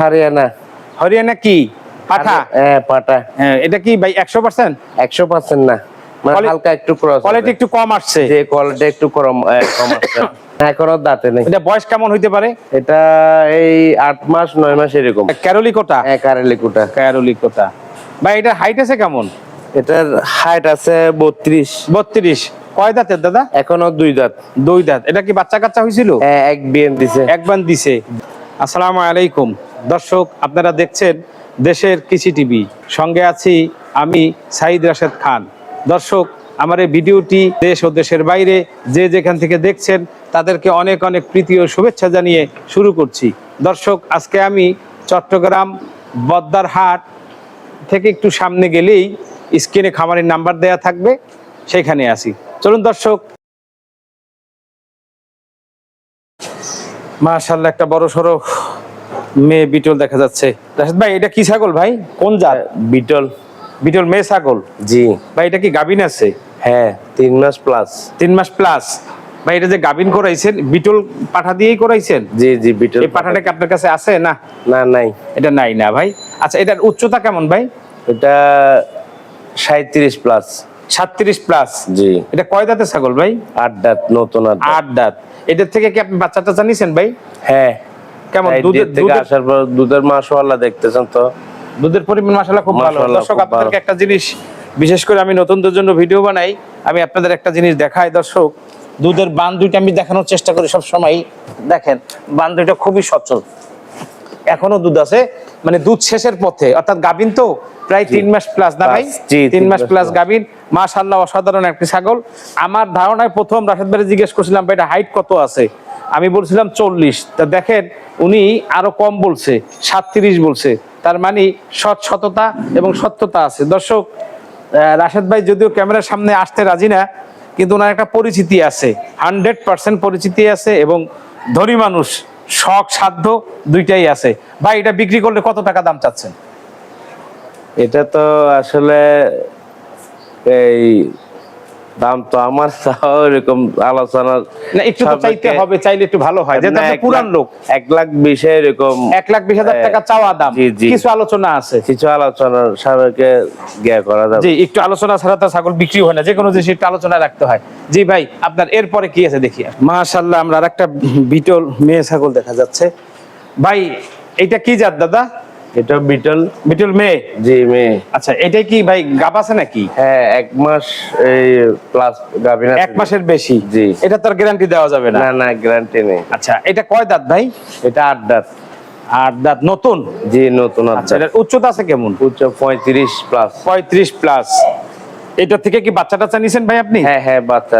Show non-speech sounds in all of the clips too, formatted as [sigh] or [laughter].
হারিয়ানা। হরিয়ানা কি? পাঠা? হ্যাঁ পাটা হ্যাঁ এটা কি ভাই একশো পার্সেন্ট একশো পার্সেন্ট না। মানে হালকা একটু ক্রস কোয়ালিটি একটু কম আসছে। যে কোয়ালিটি একটু কম কম আছে [laughs] এখনও দাঁতে নেই। এটা বয়স কেমন হইতে পারে? এটা এই মাস মাস এরকম। ক্যারোলিকোটা এক ক্যারোলিকোটা ভাই এটার হাইট আছে কেমন? এটার হাইট আছে বত্রিশ। বত্রিশ। কয় দাঁতের দাদা? এখনও দুই দাঁত। দুই দাঁত। এটা কি বাচ্চা কাচ্চা হয়েছিল হ্যাঁ, এক দিছে। একবার দিছে। আসসালামু আলাইকুম। দর্শক, আপনারা দেখছেন দেশের কৃষি টিভি। সঙ্গে আছি আমি সাইদ রাশেদ খান। দর্শক, আমার এই ভিডিওটি দেশ ও দেশের বাইরে যে যেখান থেকে দেখছেন, তাদেরকে অনেক অনেক প্রীতি ও শুভেচ্ছা জানিয়ে শুরু করছি। দর্শক, আজকে আমি চট্টগ্রাম বদ্দারহাট থেকে একটু সামনে গেলেই স্ক্রিনে খামারের নাম্বার দেয়া থাকবে, সেখানে আসি চলুন দর্শক। মাশাল্লাহ একটা বড় সড়ো মেয়ে বিটল দেখা যাচ্ছে। রাশেদ ভাই এটা কি ছাগল ভাই? কোন জাত? বিটল। বিটল মেয়ে ছাগল? জি। ভাই এটা কি গাবিন আছে? হ্যাঁ তিন মাস প্লাস তিন মাস প্লাস ভাই এটা যে গাবিন করাইছেন বিটল পাঠা দিয়েই করাইছেন? জি জি বিটল এই পাঠাটা কি আপনার কাছে আছে না? না নাই। এটা নাই না ভাই। আচ্ছা এটার উচ্চতা কেমন ভাই? এটা সাঁত্রিশ প্লাস সাতত্রিশ প্লাস জি। এটা কয় দাঁতের ছাগল ভাই? আট দাঁত নতুন আট দাঁত। আট দাঁত। এটার থেকে কি আপনি বাচ্চা টাচ্চা নিছেন ভাই? হ্যাঁ। কেমন? দুধের থেকে আসার পর দুধের দেখতেছেন তো। দুধের পরিমাণ খুব ভালো। দর্শক আপনাদেরকে একটা জিনিস বিশেষ করে আমি নতুনদের জন্য ভিডিও বানাই। আমি আপনাদের একটা জিনিস দেখাই দর্শক। দুধের বান দুইটা আমি দেখানোর চেষ্টা করি সব সময় দেখেন বান দুইটা খুবই সচল এখনও দুধ আছে। মানে দুধ শেষের পথে অর্থাৎ গাবিন তো প্রায় তিন মাস প্লাস না ভাই? তিন মাস প্লাস। গাবিন মাশাল্লাহ অসাধারণ একটি ছাগল। আমার ধারণায় প্রথম রাশেদ ভাই জিজ্ঞেস করছিলাম ভাই এটা হাইট কত আছে? আমি বলছিলাম চল্লিশ। তা দেখেন উনি আরও কম বলছে সাতত্রিশ বলছে। তার মানে সৎ সততা এবং সত্যতা আছে। দর্শক রাশেদ ভাই যদিও ক্যামেরার সামনে আসতে রাজি না কিন্তু ওনার একটা পরিচিতি আছে। হান্ড্রেড পার্সেন্ট পরিচিতি আছে এবং ধনী মানুষ। শখ, সাধ্য দুইটাই আছে। ভাই, এটা বিক্রি করলে কত টাকা দাম চাচ্ছেন? এটা তো আসলে এই দাম তো আমার তাও এরকম আলোচনার না একটু তো চাইতে হবে চাইলে একটু ভালো হয় যেহেতু না, আপনি পুরান লোক। এক লাখ বিশে এরকম এক লাখ বিশ হাজার। টাকা চাওয়া দাম। কিছু আলোচনা আছে। কিছু সাবেকে করা যাবে। জি একটু আলোচনা ছাড়া তো ছাগল বিক্রি হয় না যে কোনো জিনিস একটু আলোচনা রাখতে হয়। জি ভাই আপনার এরপরে কি আছে দেখি মাশাল্লাহ আমরা আরেকটা বিটল মেয়ে ছাগল দেখা যাচ্ছে। ভাই এটা কি জাত দাদা? এটা বিটল। বিটল মে জি মে আচ্ছা এটা কি ভাই গাব আছে নাকি? হ্যাঁ এক মাস এই প্লাস গাভিনা এক মাসের বেশি? জি। এটা তার গ্যারান্টি দেওয়া যাবে না। না না গ্যারান্টি নেই। আচ্ছা এটা কয় দাঁত ভাই? এটা আট দাঁত। আট দাঁত নতুন? জি নতুন আচ্ছা এটার উচ্চতা আছে কেমন? উচ্চ পঁয়ত্রিশ প্লাস পঁয়ত্রিশ প্লাস এটা থেকে কি বাচ্চা টাচ্চা নিছেন ভাই আপনি? হ্যাঁ হ্যাঁ বাচ্চা।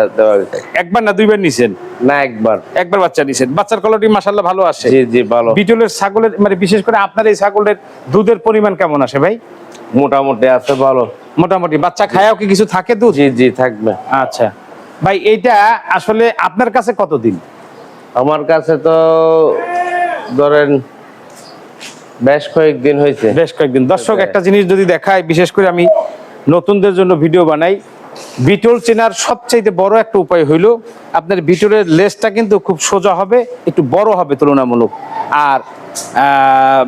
একবার না দুইবার নিছেন? না একবার। একবার বাচ্চা নিছেন। বাচ্চার কোয়ালিটি মাশাল্লাহ ভালো আসে। জি জি ভালো। বিটলের ছাগলের মানে বিশেষ করে আপনার এই ছাগলের দুধের পরিমাণ কেমন আসে ভাই? মোটামুটি আছে ভালো। মোটামুটি। বাচ্চা খায়াও কি কিছু থাকে দুধ? জি জি থাকবে। আচ্ছা। ভাই এইটা আসলে আপনার কাছে কতদিন আমার কাছে তো ধরেন বেশ কয়েকদিন হয়েছে। বেশ কয়েকদিন। দর্শক একটা জিনিস যদি দেখায় বিশেষ করে আমি নতুনদের জন্য ভিডিও বানাই। বিটল চেনার সবচাইতে বড় একটা উপায় হইল আপনার বিটলের লেজটা কিন্তু খুব সোজা হবে একটু বড় হবে তুলনামূলক। আর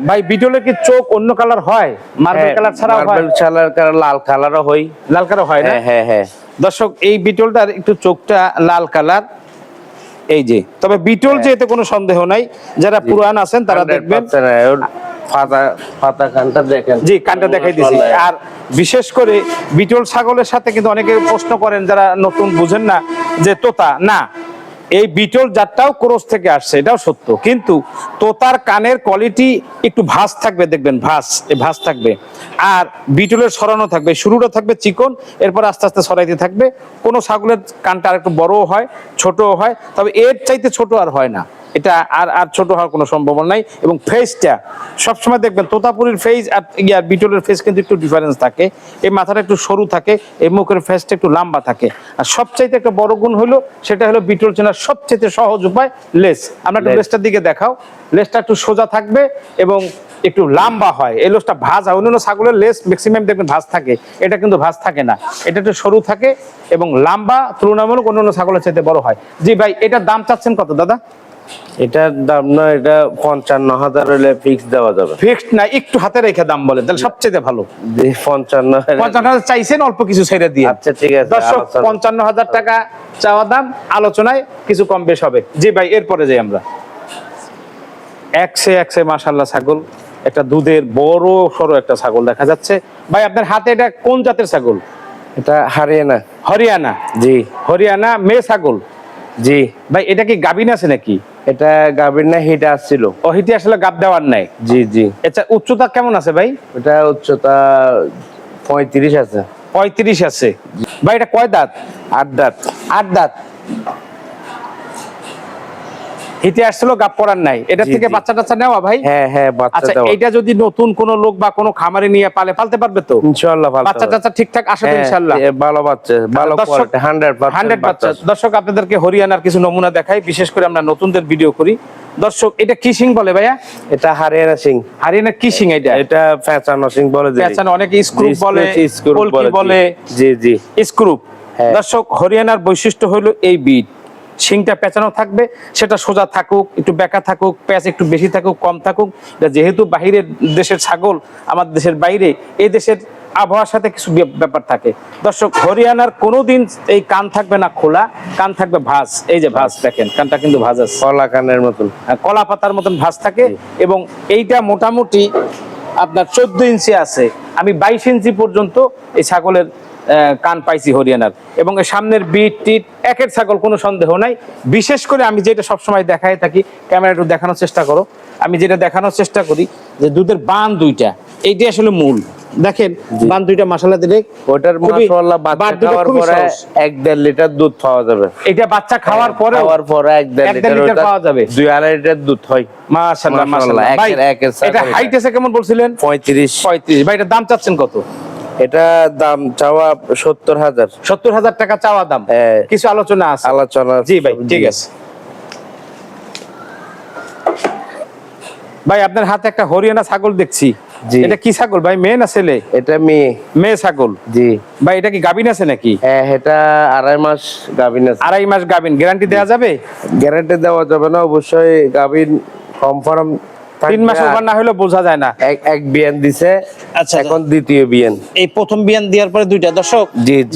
ভাই বিটলের কি চোখ অন্য কালার হয়? মার্বেল কালার হয়? মার্বেল কালার কালার লাল কালারও হই লাল কালার হয় না? হ্যাঁ হ্যাঁ হ্যাঁ। দর্শক এই বিটলটার একটু চোখটা লাল কালার। এই যে তবে বিটল যে এতে কোনো সন্দেহ নাই যারা পুরান আছেন তারা দেখবেন। 100% ওর ফাতা ফাতা কানটা দেখেন। জি কানটা দেখাই দিছি। আর বিশেষ করে বিটল ছাগলের সাথে কিন্তু অনেকে প্রশ্ন করেন যারা নতুন বুঝেন না যে তোতা না এই বিটল জাতটাও ক্রোস থেকে আসছে, এটাও সত্য। কিন্তু তোতার কানের কোয়ালিটি একটু ভাঁজ থাকবে, দেখবেন এই ভাঁজ থাকবে। আর বিটলের সরানো থাকবে, শুরুটা থাকবে চিকন, এরপর আস্তে আস্তে সরাইতে থাকবে। কোনো ছাগলের কানটা আর একটু বড়ও হয়, ছোটও হয়, তবে এর চাইতে ছোট আর হয় না। এটা আর আর ছোট হওয়ার কোনো সম্ভাবনা নাই। এবং ফেসটা সবসময় দেখবেন তোতাপুরির ফেস আর ইয়ার বিটলের ফেস কিন্তু একটু ডিফারেন্স থাকে। এই মাথাটা একটু সরু থাকে, এই মুখের ফেসটা একটু লম্বা থাকে। আর সবচাইতে একটা বড় গুণ হলো, সেটা হলো বিটল চেনার সবচাইতে সহজ উপায় লেস। আমরা একটু লেসটার দিকে দেখাও। লেসটা একটু সোজা থাকবে এবং একটু লম্বা হয়। এই লেসটা ভাজ হয় অন্যান্য ছাগলের লেস ম্যাক্সিমাম দেখবেন ভাজ থাকে। এটা কিন্তু ভাজ থাকে না। এটা একটু সরু থাকে এবং লম্বা তুলনামূলক অন্যান্য ছাগলের চাইতে বড় হয়। জি ভাই এটার দাম চাচ্ছেন কত দাদা? এটার দাম না এটা পঞ্চান্ন হাজার হলে ফিক্স দেওয়া যাবে। ফিক্সড না একটু হাতে রেখে দাম বলেন তাহলে সবচেয়ে ভালো। পঞ্চান্ন পঞ্চান্ন হাজার চাইছেন অল্প কিছু ছেড়ে দিয়ে। আচ্ছা ঠিক আছে দর্শক পঞ্চান্ন হাজার টাকা চাওয়া দাম আলোচনায় কিছু কম বেশ হবে। জি ভাই এরপরে যাই আমরা। একশে একশে মাসাল্লাহ ছাগল। একটা দুধের বড় সড়ো একটা ছাগল দেখা যাচ্ছে। ভাই আপনার হাতে এটা কোন জাতের ছাগল? এটা হারিয়ানা। হরিয়ানা। জি। হরিয়ানা মেয়ে ছাগল। জি। ভাই এটা কি গাবিন আছে নাকি? এটা গাবিন না হিট আসছিল। ও অহিতি আসলে গাব দেওয়ার নাই? জি জি। আচ্ছা উচ্চতা কেমন আছে ভাই? এটা উচ্চতা পঁয়ত্রিশ আছে। পঁয়ত্রিশ আছে। ভাই এটা কয় দাঁত? আট দাঁত। আট দাঁত। হিতে আসছিল গাপ পড়ার নাই। এটা থেকে বাচ্চা টাচ্চা নেওয়া ভাই? হ্যাঁ হ্যাঁ বাচ্চা আচ্ছা এটা যদি নতুন কোন লোক বা কোনো খামারে নিয়ে পালে পালতে পারবে তো? ইনশাআল্লাহ ভালো বাচ্চা টাচ্চা ঠিকঠাক আসে তো হ্যাঁ, ভালো বাচ্চা ভালো দর্শক- কোয়ালিটি হান্ড্রেড হান্ড্রেড বাচ্চা দর্শক আপনাদেরকে হরিয়ানার কিছু নমুনা দেখাই। বিশেষ করে আমরা নতুনদের ভিডিও করি। দর্শক এটা কি সিং বলে ভাইয়া? এটা হারিয়ানা সিং হারিয়ানার কি সিং এটা? এটা পেঁচানো সিং বলে। পেঁচানো অনেকে স্ক্রুপ বলে স্ক্রুপ বলে। জি জি। স্ক্রুপ। হ্যাঁ। দর্শক হরিয়ানার বৈশিষ্ট্য হলো এই বিট। শিংটা পেঁচানো থাকবে সেটা সোজা থাকুক একটু বেঁকা থাকুক প্যাঁচ একটু বেশি থাকুক কম থাকুক। যেহেতু বাহিরের দেশের ছাগল আমার দেশের বাইরে এই দেশের আবহাওয়ার সাথে কিছু ব্যাপার থাকে। দর্শক হরিয়ানার কোনোদিন এই কান থাকবে না খোলা কান থাকবে ভাঁজ। এই যে ভাঁজ দেখেন কানটা কিন্তু ভাঁজ আছে। কলা কানের মতন। কলা পাতার মতন ভাঁজ থাকে এবং এইটা মোটামুটি আপনার চোদ্দ ইঞ্চি আছে। আমি বাইশ ইঞ্চি পর্যন্ত এই ছাগলের কান পাইছি হরিয়ানার। এবং সামনের বিট টিট একের ছাগল কোনো সন্দেহ নাই। বিশেষ করে আমি যেটা সবসময় দেখাই থাকি ক্যামেরা একটু দেখানোর চেষ্টা করো। আমি যেটা দেখানোর চেষ্টা করি যে দুধের বান দুইটা এইটাই আসলে মূল। দেখেন বান দুইটা মশলা দিলে ওটার বান বাচ্চা খাওয়ার পরে। এক দেড় লিটার দুধ পাওয়া যাবে। এটা বাচ্চা খাওয়ার পরে খাওয়ার পরে এক দেড় লিটার পাওয়া যাবে। দুই আড়াই লিটার দুধ হয়। মাশাআল্লাহ মাশাআল্লাহ, একের- একের এটা এটা। হাইট আছে কেমন বলছিলেন? পঁয়ত্রিশ। পঁয়ত্রিশ। ভাই এটা দাম চাচ্ছেন কত? এটা দাম চাওয়া সত্তর হাজার। সত্তর হাজার টাকা চাওয়া দাম। কিছু আলোচনা আছে? আলোচনা জি ভাই ঠিক আছে। ভাই আপনার হাতে একটা হরিয়ানা ছাগল দেখছি। এটা কি ছাগল ভাই মেয়ে না ছেলে? এটা মেয়ে। মেয়ে ছাগল? জি। ভাই এটা কি গাবিন আছে নাকি? হ্যাঁ এটা আড়াই মাস গাভিন আছে। আড়াই মাস গাবিন গ্যারান্টি দেওয়া যাবে? গ্যারান্টি দেওয়া যাবে না অবশ্যই গাভিন কনফার্ম তিন মাস ওভার না হলে বোঝা যায় না। এক এক বিয়ান দিছে আচ্ছা, এখন দ্বিতীয় বিয়ান। এই প্রথম বিয়ান দেওয়ার পরে দুইটা। দর্শক।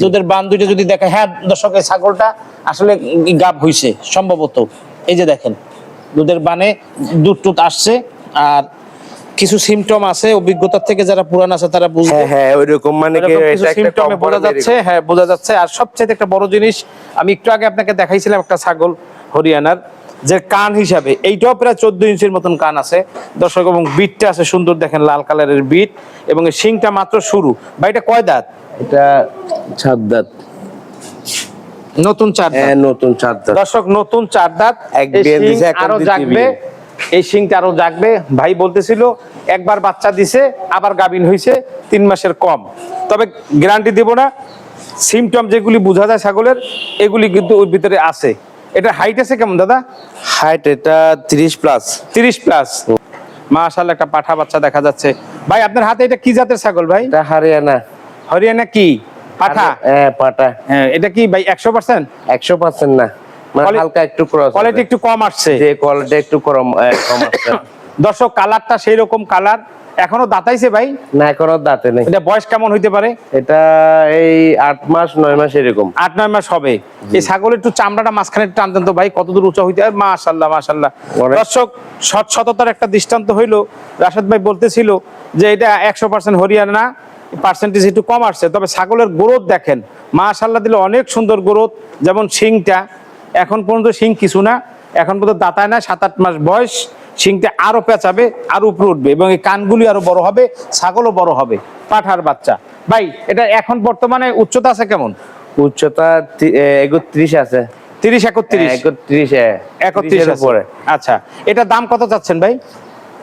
দুধের বান দুইটা যদি দেখে হ্যাঁ দর্শক এই ছাগলটা আসলে গাব হইছে সম্ভবত। এই যে দেখেন দুধের বানে দুধ টুধ আসছে আর কিছু সিমটম আছে অভিজ্ঞতার থেকে যারা পুরান আছে তারা বুঝবে। হ্যাঁ হ্যাঁ ওইরকম মানে কি এটা একটা বোঝা যাচ্ছে হ্যাঁ বোঝা যাচ্ছে। আর সবচেয়ে একটা বড় জিনিস আমি একটু আগে আপনাকে দেখাইছিলাম একটা ছাগল হরিয়ানার। যে কান হিসাবে এইটাও প্রায় চোদ্দ ইঞ্চির মতন কান আছে। দর্শক এবং বিটটা আছে সুন্দর দেখেন লাল কালারের বিট এবং এই শিংটা মাত্র শুরু। বা এটা কয় দাঁত? এটা ছাদ দাঁত। নতুন চার দাঁত। হ্যাঁ নতুন ছাদ দাঁত। দর্শক নতুন চার দাঁত। আরও জাগবে এই শিংটা আরও জাগবে। ভাই বলতেছিল একবার বাচ্চা দিছে আবার গাবিন হয়েছে তিন মাসের কম। তবে গ্যারান্টি দিব না সিমটম যেগুলি বোঝা যায় ছাগলের এগুলি কিন্তু ওর ভিতরে আছে। এটা হাইট আছে কেমন দাদা? হাইট এটা তিরিশ প্লাস তিরিশ প্লাস মাশাআল্লাহ একটা পাঠা বাচ্চা দেখা যাচ্ছে। ভাই আপনার হাতে এটা কি জাতের ছাগল ভাই? এটা হারিয়ানা। হরিয়ানা কি? পাঠা? হ্যাঁ পাটা হ্যাঁ এটা কি ভাই একশো পার্সেন্ট একশো পার্সেন্ট না। মানে হালকা একটু ক্রস কোয়ালিটি একটু কম আসছে। যে কোয়ালিটি একটু কম কম আছে [coughs] দর্শক কালারটা সেই রকম কালার এখনও দাঁতাইছে ভাই? না এখনও দাঁতে নেই। এটা বয়স কেমন হইতে পারে? এটা এই আট মাস নয় মাস এরকম। আট নয় মাস হবে। এই ছাগল একটু চামড়াটা মাঝখানে একটু টানতেন তো ভাই কতদূর উঁচা হইতে আর মাশাল্লাহ মাশাল্লাহ দর্শক সৎ সততার একটা দৃষ্টান্ত হইল। রাশেদ ভাই বলতেছিল যে এটা একশো পার্সেন্ট হরিয়ানা পার্সেন্টেজ একটু কম আসছে। তবে ছাগলের গ্রোথ দেখেন। মাশাল্লাহ দিলে অনেক সুন্দর গ্রোথ। যেমন শিংটা এখন পর্যন্ত শিং কিছু না। এখন পর্যন্ত দাঁতায় না সাত আট মাস বয়স। শিংটা আরও পেঁচাবে আর উপরে উঠবে এবং এই কানগুলি আরও বড় হবে ছাগলও বড় হবে পাঠার বাচ্চা। ভাই এটা এখন বর্তমানে উচ্চতা আছে কেমন? উচ্চতা একত্রিশ আছে। তিরিশ একত্রিশ? একত্রিশ একত্রিশ একত্রিশের উপরে। আচ্ছা এটা দাম কত চাচ্ছেন ভাই?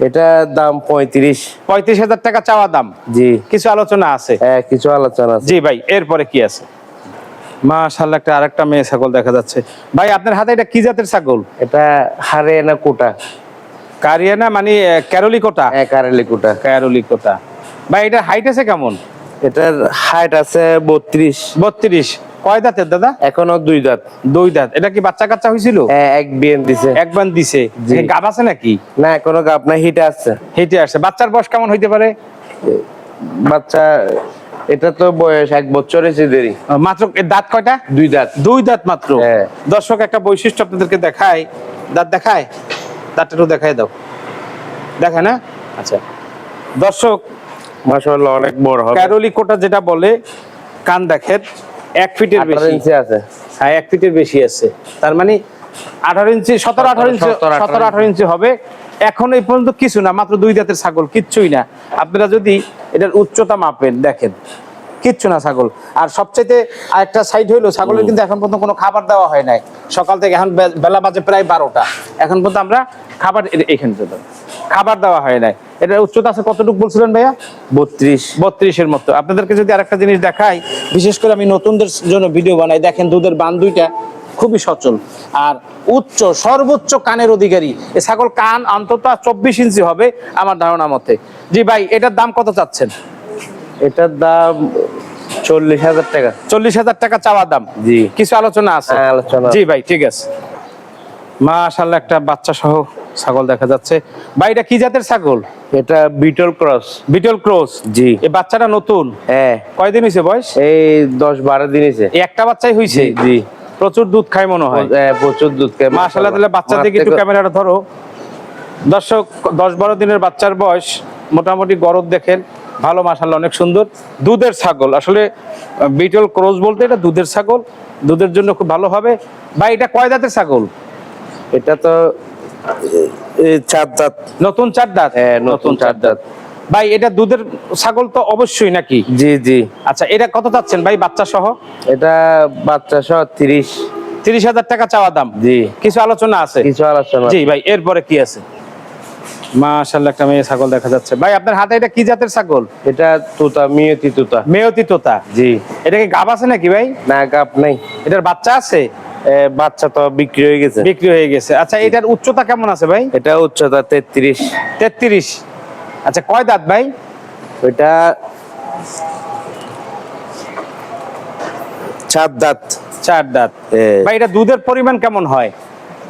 এটা দাম পঁয়ত্রিশ। পঁয়ত্রিশ হাজার টাকা চাওয়া দাম। জি। কিছু আলোচনা আছে? হ্যাঁ কিছু আলোচনা জি ভাই এরপরে কি আছে? মাশাল্লাহ একটা আরেকটা মেয়ে ছাগল দেখা যাচ্ছে। ভাই আপনার হাতে এটা কি জাতের ছাগল? এটা হারে না কোটা। কারিয়ানা মানে আহ, ক্যারোলি কোটা হ্যাঁ কারেলি কোটা ক্যারোলি কোটা ভাই এটা হাইট আছে কেমন? এটার হাইট আছে বত্রিশ। বত্রিশ। কয় দাঁতের দাদা? এখনও দুই দাঁত। দুই দাঁত। এটা কি বাচ্চা কাচ্চা হয়েছিল হ্যাঁ, এক বিএন দিছে। এক বান দিছে। গাব আছে নাকি? না এখনও না হিটে আছে হেঁটে আছে বাচ্চার বয়স কেমন হইতে পারে? বাচ্চা এটা তো বয়স এক বছর হয়েছে দেরি। মাত্র দাঁত কয়টা? দুই দাঁত। দুই দাঁত মাত্র। হ্যাঁ। দর্শক একটা বৈশিষ্ট্য আপনাদেরকে দেখায় দাঁত দেখায়। একটু দেখায় দাও। দেখায় না? আচ্ছা। দর্শক মাশাআল্লাহ অনেক বড় হবে। ক্যারোলি কোটা যেটা বলে কান দেখেন এক ফিটের বেশি। ইঞ্চি আছে। হ্যাঁ এক ফিটের বেশি আছে। তার মানে আঠারো ইঞ্চি সতেরো আঠারো ইঞ্চি 17, 18 সতেরো আঠারো ইঞ্চি হবে। এখন এই পর্যন্ত কিছু না মাত্র দুই দাঁতের ছাগল কিচ্ছুই না। আপনারা যদি এটার উচ্চতা মাপেন দেখেন। কিচ্ছু না ছাগল। আর সবচাইতে আরেকটা সাইড হইল ছাগলের কিন্তু এখন পর্যন্ত কোনো খাবার দেওয়া হয় নাই। সকাল থেকে এখন বেলা বাজে প্রায় বারোটা। এখন পর্যন্ত আমরা খাবার এখানে তো খাবার দেওয়া হয় নাই। এটা উচ্চতা আছে কতটুকু বলছিলেন ভাইয়া? বত্রিশ। বত্রিশের মতো। আপনাদেরকে যদি আরেকটা জিনিস দেখাই বিশেষ করে আমি নতুনদের জন্য ভিডিও বানাই দেখেন দুধের বান দুইটা খুবই সচল। আর উচ্চ সর্বোচ্চ কানের অধিকারী। এ ছাগল কান অন্তত চব্বিশ ইঞ্চি হবে আমার ধারণা মতে। জি ভাই এটার দাম কত চাচ্ছেন? এটার দাম চল্লিশ হাজার টাকা। চল্লিশ হাজার টাকা চাওয়া দাম? জি। কিছু আলোচনা আছে? হ্যাঁ, আলোচনা জি ভাই ঠিক আছে। মাশাল্লাহ একটা বাচ্চা সহ ছাগল দেখা যাচ্ছে। ভাই এটা কি জাতের ছাগল? এটা বিটল ক্রস। বিটল ক্রস? জি। এই বাচ্চাটা নতুন? হ্যাঁ। কয়দিন হয়েছে বয়স? এই দশ বারো দিন হয়েছে একটা বাচ্চাই হয়েছে জি প্রচুর দুধ খায় মনে হয়। হ্যাঁ, প্রচুর দুধ খায়। মাশাআল্লাহ তাহলে বাচ্চা দিকে একটু ক্যামেরাটা ধরো। দর্শক দশ বারো দিনের বাচ্চার বয়স মোটামুটি গরদ দেখেন। ভালো মাশাআল্লাহ অনেক সুন্দর। দুধের ছাগল আসলে বিটল ক্রস বলতে এটা দুধের ছাগল দুধের জন্য খুব ভালো হবে। ভাই এটা কয় দাঁতের ছাগল? এটা তো চার দাঁত। নতুন চার দাঁত? হ্যাঁ নতুন চার দাঁত। ভাই এটা দুধের ছাগল তো অবশ্যই নাকি? জি জি। আচ্ছা এটা কত চাচ্ছেন ভাই বাচ্চা সহ এটা বাচ্চা সহ তিরিশ। তিরিশ হাজার টাকা চাওয়া দাম। জি। কিছু আলোচনা আছে? কিছু আলোচনা জি ভাই এরপরে কি আছে? মাশাআল্লাহ একটা মেয়ে ছাগল দেখা যাচ্ছে। ভাই আপনার হাতে এটা কি জাতের ছাগল? এটা তুতা মিয়তি তুতা মেয়তি তোতা জি। এটা কি গাব আছে নাকি ভাই? না গাপ নাই। এটার বাচ্চা আছে? বাচ্চা তো বিক্রি হয়ে গেছে। বিক্রি হয়ে গেছে। আচ্ছা এটার উচ্চতা কেমন আছে ভাই? এটা উচ্চতা তেত্রিশ। তেত্রিশ। আচ্ছা কয় দাঁত ভাই? ওইটা চার দাঁত। চার দাঁত। ভাই এটা দুধের পরিমাণ কেমন হয়?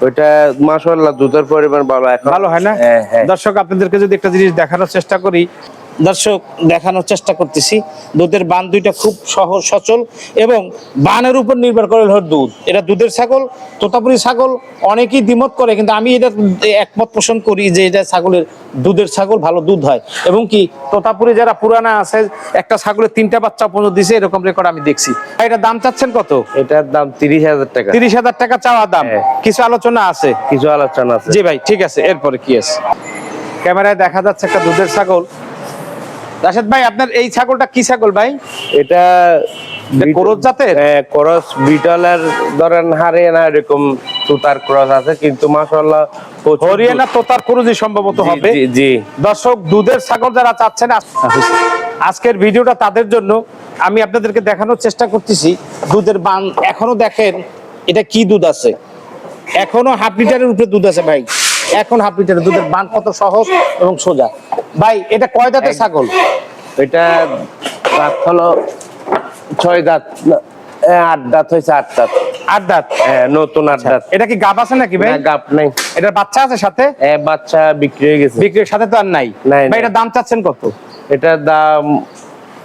ওইটা মাশাআল্লাহ দুধের পরিমাণ ভালো এখন ভালো হয় না হ্যাঁ, হ্যাঁ। দর্শক আপনাদেরকে যদি একটা জিনিস দেখানোর চেষ্টা করি দর্শক দেখানোর চেষ্টা করতেছি। দুধের বান দুইটা খুব সহজ সচল এবং বানের উপর নির্ভর করে হলো দুধ। এটা দুধের ছাগল তোতাপুরি ছাগল অনেকেই দ্বিমত করে কিন্তু আমি এটা একমত পোষণ করি যে এটা ছাগলের দুধের ছাগল ভালো দুধ হয়। এবং কি তোতাপুরি যারা পুরানা আছে একটা ছাগলের তিনটা বাচ্চা পর্যন্ত দিছে এরকম রেকর্ড আমি দেখছি। এটা দাম চাচ্ছেন কত? এটার দাম তিরিশ হাজার টাকা। তিরিশ হাজার টাকা চাওয়া দাম। হ্যাঁ। কিছু আলোচনা আছে? কিছু আলোচনা আছে। জি ভাই ঠিক আছে এরপরে কি আছে? ক্যামেরায় দেখা যাচ্ছে একটা দুধের ছাগল। রাশেদ ভাই আপনার এই ছাগলটা কি ছাগল ভাই? এটা এটা জাতের? করস বিটলের ধরেন হারিয়ানা এরকম তুতার ক্রস আছে কিন্তু মাশাআল্লাহ হরিয়ানা তোতার কুরুজি সম্ভবত হবে। জি দর্শক দুধের ছাগল যারা চাচ্ছেন আজকের ভিডিওটা তাদের জন্য আমি আপনাদেরকে দেখানোর চেষ্টা করতেছি। দুধের বান এখনও দেখেন এটা কি দুধ আছে? এখনও হাফ লিটারের উপরে দুধ আছে ভাই। এখন হাফ লিটারের দুধের বান কত সহজ এবং সোজা। ভাই এটা কয় দাঁতের ছাগল? এটা দাঁত হলো ছয় দাঁত আট দাঁত হয়েছে আট দাঁত আট দাঁত হ্যাঁ, নতুন আট দাঁত এটা কি গাব আছে নাকি ভাই? নাই। এটার বাচ্চা আছে সাথে? বাচ্চা বিক্রি হয়ে গেছে। বিক্রির সাথে তো আর নাই। ভাই। এটার দাম চাচ্ছেন কত? এটার দাম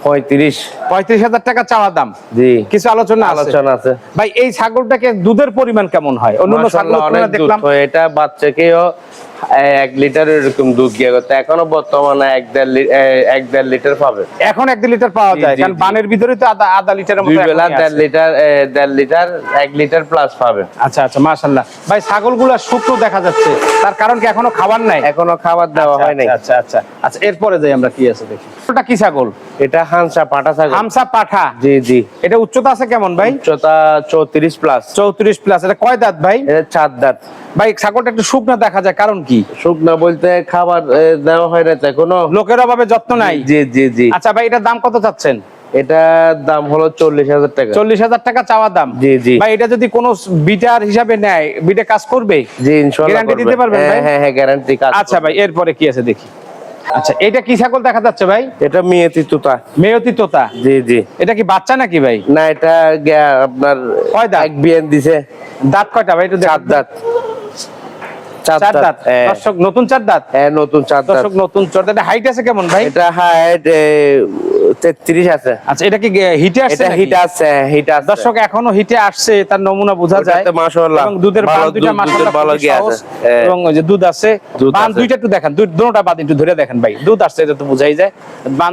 পঁয়ত্রিশ। পঁয়ত্রিশ হাজার টাকা চাওয়া দাম? জি। কিছু আলোচনা আলোচনা আছে। ভাই এই ছাগলটাকে দুধের পরিমাণ কেমন হয়? অন্যান্য ছাগল দেখলাম এটা বাচ্চাকেও এক লিটার এরকম দুধ গিয়ে করতে এখনও বর্তমানে এক দেড় এক দেড় লিটার পাবে। এখন এক দুই লিটার পাওয়া যায় কারণ বানের ভিতরে তো আধা আধা লিটারের মতো বেলা দেড় লিটার দেড় লিটার এক লিটার প্লাস পাবে। আচ্ছা আচ্ছা মাশাআল্লাহ। ভাই ছাগলগুলো শুকনো দেখা যাচ্ছে। তার কারণ কি এখনও খাবার নাই? এখনও খাবার দেওয়া আচ্ছা, হয় নাই। আচ্ছা আচ্ছা আচ্ছা। এরপরে যাই আমরা কি আছে দেখি। ওটা কি ছাগল? এটা হানসা পাটা ছাগল। হামসা পাঠা? জি জি। এটা উচ্চতা আছে কেমন ভাই? উচ্চতা চৌত্রিশ প্লাস চৌত্রিশ প্লাস এটা কয় দাঁত ভাই? এটা চার দাঁত। ভাই ছাগলটা একটু শুকনো দেখা যায় কারণ কি? শুকনা বলতে খাবার দেওয়া হয় না কোনো লোকের অভাবে যত্ন নাই? জি জি জি। আচ্ছা ভাই এটার দাম কত চাচ্ছেন? এটার দাম হলো চল্লিশ হাজার টাকা। চল্লিশ হাজার টাকা চাওয়া দাম? জি, জি। ভাই এটা যদি কোনো বিটার হিসাবে নেয় বিটে কাজ করবে? জি ইনশাআল্লাহ Guarantee দিতে পারবেন হ্যাঁ হ্যাঁ হ্যাঁ গ্যারান্টি কাজ আচ্ছা ভাই এরপরে কি আছে দেখি। আচ্ছা এটা কি ছাগল দেখা যাচ্ছে ভাই? এটা মেয়েতি তোতা। মেয়তি তোতা? জি জি। এটা কি বাচ্চা নাকি ভাই? না এটা আপনার কয় দাঁত? এক বিয়ান দিছে। দাঁত কয়টা ভাই একটু চার দাঁত। চার চার দাঁত দাঁত। হ্যাঁ। দর্শক নতুন চার দাঁত। হ্যাঁ নতুন চার দাঁত। দর্শক নতুন চার দাঁত। হাইট আছে কেমন ভাই? এটা হাইট তেত্রিশ আছে। আচ্ছা এটা কি হিটে আসছে এটা নাকি? আছে হিট আছে দর্শক এখনও হিটে আসছে তার নমুনা বোঝা যায়। মাশাআল্লাহ এবং দুধের বান দুইটা দুধ- মাশাআল্লাহ ভালো গিয়ে আছে। এবং ওই যে দুধ আছে দুধ দুইটা একটু দেখেন দুই দুটোটা বাদ একটু ধরে দেখেন ভাই। দুধ আসছে এটা তো বোঝাই যায়।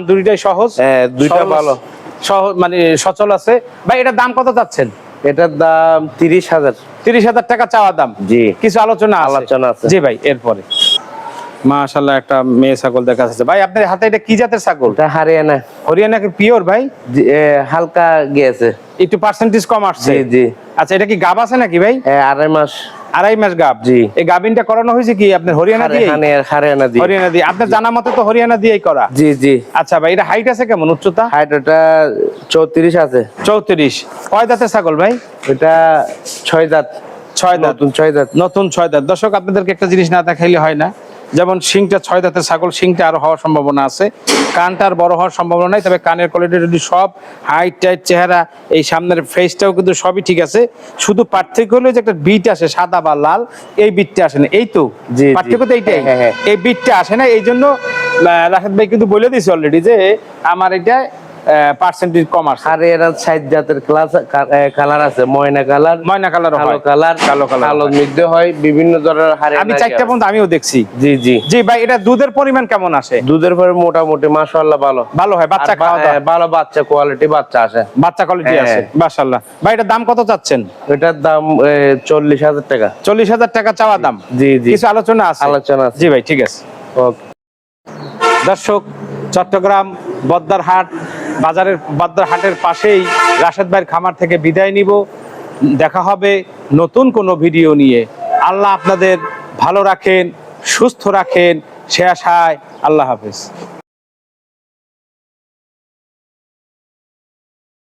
দুইটাই সহজ হ্যাঁ, দুইটা ভালো। সহজ মানে সচল আছে। ভাই এটার দাম কত চাচ্ছেন? এটার দাম তিরিশ হাজার। তিরিশ হাজার টাকা চাওয়া দাম। জি। কিছু আলোচনা আলোচনা আছে। জি ভাই এরপরে। মাশাল্লাহ একটা মেয়ে ছাগল দেখা যাচ্ছে। ভাই আপনার হাতে এটা কি জাতের ছাগল? হরিয়ানা হারিয়ানা। হরিয়ানা কি পিওর ভাই? জি, এ, হালকা গিয়েছে। একটু পার্সেন্টেজ কম আসছে। জি জি। আচ্ছা এটা কি গাব আছে নাকি ভাই? আড়াই মাস। আড়াই মাস গাব? জি। এই গাবিনটা করানো হয়েছে কি আপনার হরিয়ানা দিয়ে হারিয়ানা হারিয়ানা দি হরিয়ানা দিয়ে। আপনার জানা মতে তো হরিয়ানা দিয়েই করা। জি জি। আচ্ছা ভাই এটা হাইট আছে কেমন উচ্চতা? হাইট ওটা চৌত্রিশ আছে। চৌত্রিশ। কয় দাঁতের ছাগল ভাই? এটা ছয় দাঁত। ছয় দাঁত। নতুন ছয় দাঁত। নতুন ছয় দাঁত। দর্শক আপনাদেরকে একটা জিনিস না দেখাইলে হয় না। যেমন শিংটা ছয় দাঁতের ছাগল শিংটা আরও হওয়ার সম্ভাবনা আছে কানটা আর বড় হওয়ার সম্ভাবনা নাই তবে কানের কোয়ালিটি যদি সব হাইট টাইট চেহারা এই সামনের ফেসটাও কিন্তু সবই ঠিক আছে শুধু পার্থক্য হলো যে একটা বিট আসে সাদা বা লাল এই বিটটা আসে না এই তো। পার্থক্য তো এইটাই হ্যাঁ, হ্যাঁ। এই বিটটা আসে না এই জন্য রাশেদ ভাই কিন্তু বলে দিয়েছে অলরেডি যে আমার এটা পার্সেন্টেজ কম আসে। সাইড জাতের ক্লাস কালার আছে ময়না কালার ময়না কালার কালো কালার কালো কালার কালো মধ্যে হয় বিভিন্ন ধরনের আমি চারটা পর্যন্ত আমিও দেখছি। জি জি। জি ভাই এটা দুধের পরিমাণ কেমন আসে? দুধের মোটামুটি মাশাআল্লাহ ভালো। ভালো হয় বাচ্চা খাওয়া দাওয়া ভালো বাচ্চা কোয়ালিটি বাচ্চা আসে। বাচ্চা কোয়ালিটি হ্যাঁ। আছে মাশাআল্লাহ। ভাই এটার দাম কত চাচ্ছেন? এটার দাম চল্লিশ হাজার টাকা। চল্লিশ হাজার টাকা চাওয়া দাম? জি জি। কিছু আলোচনা আছে? আলোচনা আছে। জি ভাই ঠিক আছে। ওকে। দর্শক চট্টগ্রাম বদ্দার হাট বাজারের বদ্দার হাটের পাশেই রাশেদ ভাইয়ের খামার থেকে বিদায় নিব। দেখা হবে নতুন কোনো ভিডিও নিয়ে। আল্লাহ আপনাদের ভালো রাখেন, সুস্থ রাখেন। সে আশায় আল্লাহ হাফেজ।